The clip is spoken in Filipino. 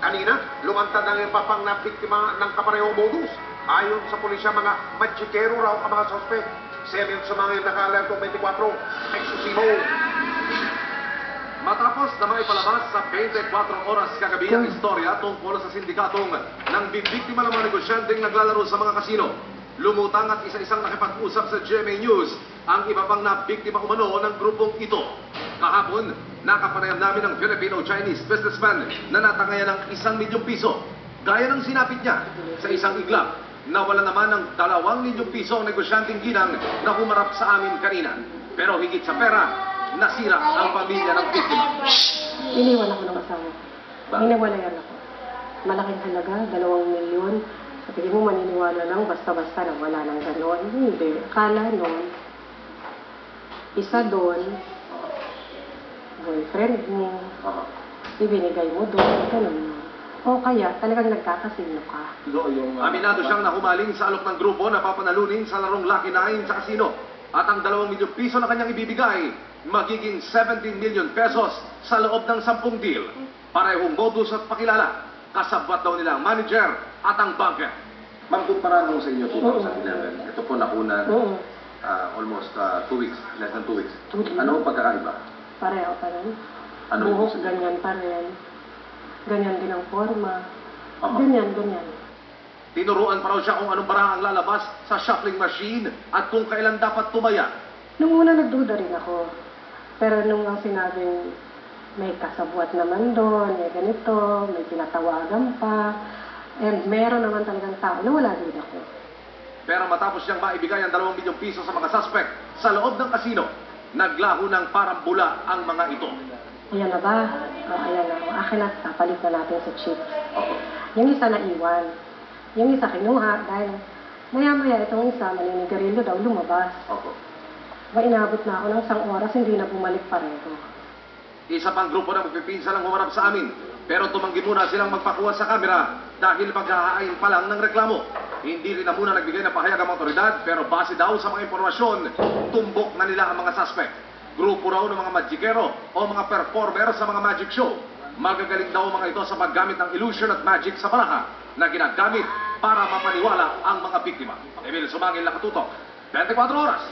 Kanina, lumantad ang ipapang na biktima ng kaparehong modus. Ayon sa pulisya, mga magikero raw ang mga sospek. Seven sa mga naka-alerto 24, eksusibo. Matapos na maipalabas sa 24 oras kagabi ang istorya tungkol sa sindikatong ng bibiktima ng mga negosyanteng naglalaro sa mga kasino, lumutang at isa-isang nakipag-usap sa GMA News ang iba pang nabiktima umano ng grupong ito. Kahapon, nakapanayam namin ng Filipino-Chinese businessman na natangayan ng isang milyong piso. Gaya ng sinapit niya sa isang iglap, nawala naman ng dalawang milyong piso ang negosyanteng ginang na humarap sa amin kanina. Pero higit sa pera, nasira ang pamilya ng biktima. Iniwan ako ng asawa? Iniwalayan ako. Malaking halaga, dalawang milyon. Sa tingin mo maniniwala lang basta-basta na wala nang gano'n. Hindi. Akala nun, isa doon, boyfriend mo, ibinigay mo doon, lang. O kaya, talagang nagkakasino ka. Aminado siyang nahumaling sa alok ng grupo na papanalunin sa larong Lucky Nine sa kasino. At ang dalawang milyong piso na kanyang ibibigay, magiging 17 million pesos sa loob ng 10 deal. Parehong modus at pakilala. Kasabwat daw nila ang manager at ang banker. Ma'am, kumpara nung sa inyo 2011, ito po nakunan Oo. ah, almost ah, two weeks, less than two weeks. Two weeks. Ano ang pagkakaiba? Pareho pa rin. Ano Buhok, yung- ganyan pa rin. Ganyan din ang forma. Aha. Ganyan, ganyan. Tinuruan pa raw siya kung anong parang ang lalabas sa shuffling machine at kung kailan dapat tumaya. Nung una nagduda rin ako. Pero nung ang sinabing may kasabwat naman doon, may ganito, may tinatawagan pa, and meron naman talagang tao na wala din ako. Pero matapos siyang maibigay ang 2 milyong piso sa mga suspect sa loob ng kasino, naglaho ng parang bula ang mga ito. Ayan na ba? O, ayan na. O, akin na, papalit na natin sa chip. Opo. Yung isa na iwan. Yung isa kinuha dahil maya-maya itong isa, maninigarilyo daw, lumabas. Opo. Ba inabot na ako ng isang oras, hindi na bumalik pareho. Isa pang grupo na magpipinsa lang humarap sa amin. Pero tumanggi muna silang magpakuha sa kamera dahil maghahain pa lang ng reklamo. Hindi rin na muna nagbigay ng pahayag ang otoridad pero base daw sa mga impormasyon, tumbok na nila ang mga suspect. Grupo raw ng mga magikero o mga performer sa mga magic show. Magagaling daw mga ito sa paggamit ng illusion at magic sa baraha na ginagamit para mapaniwala ang mga biktima. Emil Sumangil nakatutok, 24 oras.